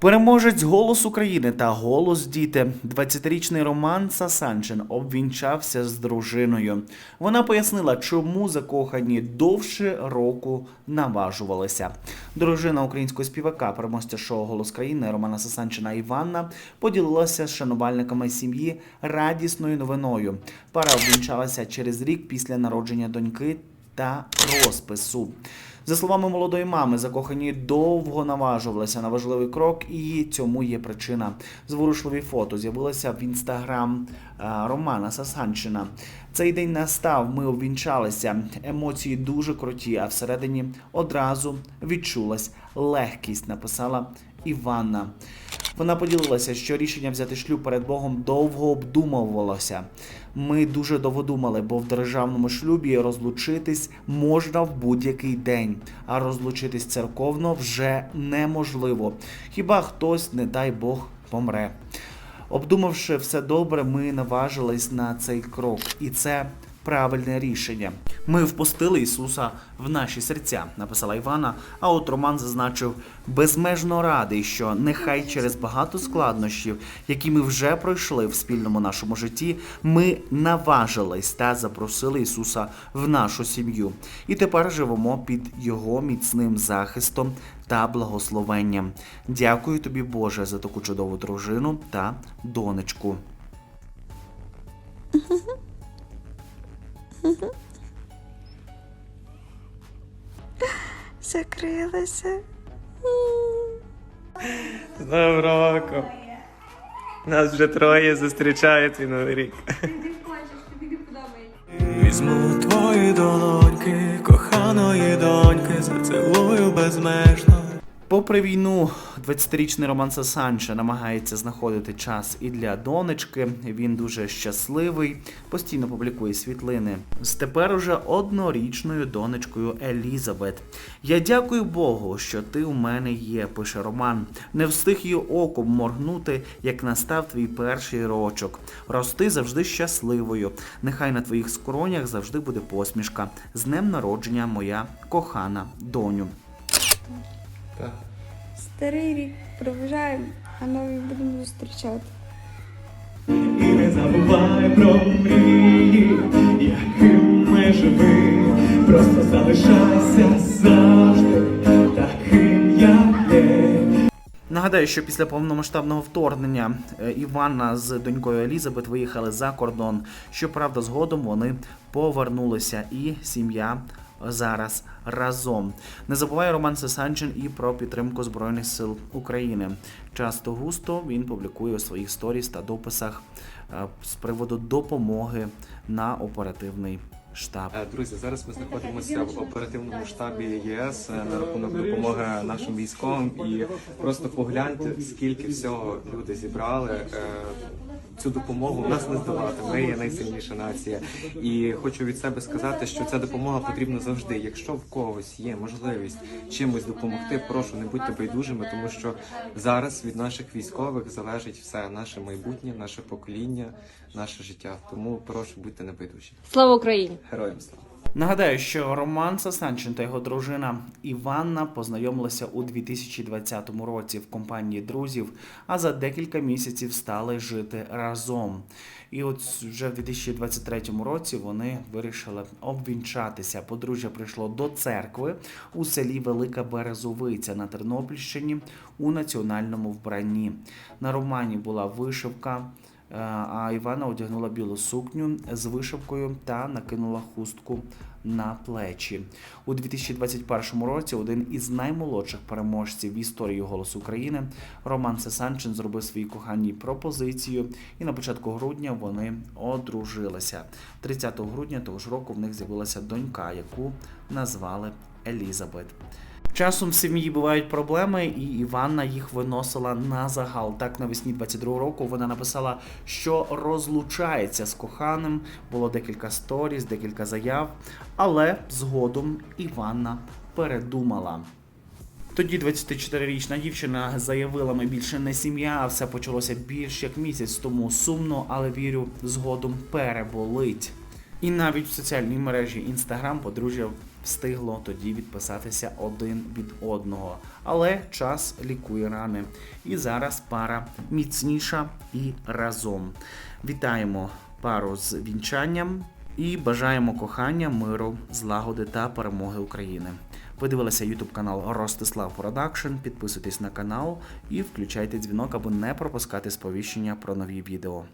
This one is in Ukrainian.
Переможець голос України та голос діти. 20-річний Роман Сасанчин обвінчався з дружиною. Вона пояснила, чому закохані довше року наважувалися. Дружина українського співака, переможця шоу Голос країни Романа Сасанчина Іванна поділилася з шанувальниками сім'ї радісною новиною. Пара обвінчалася через рік після народження доньки та розпису. За словами молодої мами, закохані довго наважувалися на важливий крок, і цьому є причина. Зворушливі фото з'явилися в інстаграм е, Романа Сасанчина. Цей день настав. Ми обвінчалися. Емоції дуже круті, а всередині одразу відчулась легкість. Написала Іванна. Вона поділилася, що рішення взяти шлюб перед Богом довго обдумувалося. Ми дуже довго думали, бо в державному шлюбі розлучитись можна в будь-який день, а розлучитись церковно вже неможливо. Хіба хтось, не дай Бог, помре. Обдумавши все добре, ми наважились на цей крок, і це правильне рішення. Ми впустили Ісуса в наші серця, написала Івана. А от Роман зазначив безмежно радий, що нехай через багато складнощів, які ми вже пройшли в спільному нашому житті, ми наважились та запросили Ісуса в нашу сім'ю. І тепер живемо під Його міцним захистом та благословенням. Дякую тобі, Боже, за таку чудову дружину та донечку. Закрилася. З Новим роком! Нас вже троє зустрічають цей новий рік. Візьму твої долоньки, коханої доньки, зацілую безмежно. Попри війну, 20-річний Роман Сасанча намагається знаходити час і для донечки. Він дуже щасливий, постійно публікує світлини з тепер уже однорічною донечкою Елізабет. Я дякую Богу, що ти у мене є, пише Роман. Не встиг її оком моргнути, як настав твій перший рочок. Рости завжди щасливою. Нехай на твоїх скронях завжди буде посмішка. З днем народження, моя кохана доню. Старий рік проважаємо, а новий будемо зустрічати. І не забувай про мрії, яким ми живи. Просто залишайся завжди таким, як є. Нагадаю, що після повномасштабного вторгнення е, Іванна з донькою Елізабет виїхали за кордон. Щоправда, згодом вони повернулися, і сім'я зараз разом. Не забуває Роман Сесанчин і про підтримку Збройних сил України. Часто густо він публікує у своїх сторіс та дописах е, з приводу допомоги на оперативний штаб. Е, Друзі, зараз ми знаходимося в оперативному штабі ЄС е, на рахунок допомоги нашим військовим. І просто погляньте, скільки всього люди зібрали. Цю допомогу нас не здавати. Ми є найсильніша нація. І хочу від себе сказати, що ця допомога потрібна завжди. Якщо в когось є можливість чимось допомогти, прошу не будьте байдужими, тому що зараз від наших військових залежить все наше майбутнє, наше покоління, наше життя. Тому прошу будьте небайдужі. Слава Україні! Героям слава! Нагадаю, що Роман Сасанчин та його дружина Іванна познайомилися у 2020 році в компанії друзів, а за декілька місяців стали жити разом. І от вже в 2023 році вони вирішили обвінчатися. Подружжя прийшло до церкви у селі Велика Березовиця на Тернопільщині у національному вбранні. На Романі була вишивка. Е, А Івана одягнула білу сукню з вишивкою та накинула хустку на плечі. У 2021 році один із наймолодших переможців в історії голосу України Роман Сесанчин зробив своїй коханій пропозицію, і на початку грудня вони одружилися. 30 грудня того ж року в них з'явилася донька, яку назвали Елізабет. Часом в сім'ї бувають проблеми, і Іванна їх виносила на загал. Так навесні 22 року вона написала, що розлучається з коханим. Було декілька сторіс, декілька заяв, але згодом Іванна передумала. Тоді 24-річна дівчина заявила, ми більше не сім'я, а все почалося більш як місяць тому сумно, але вірю, згодом переболить. І навіть в соціальній мережі Instagram подружжя встигло тоді відписатися один від одного. Але час лікує рани. І зараз пара міцніша і разом. Вітаємо пару з вінчанням і бажаємо кохання, миру, злагоди та перемоги України. Ви дивилися YouTube канал Ростислав Продакшн. Підписуйтесь на канал і включайте дзвінок, аби не пропускати сповіщення про нові відео.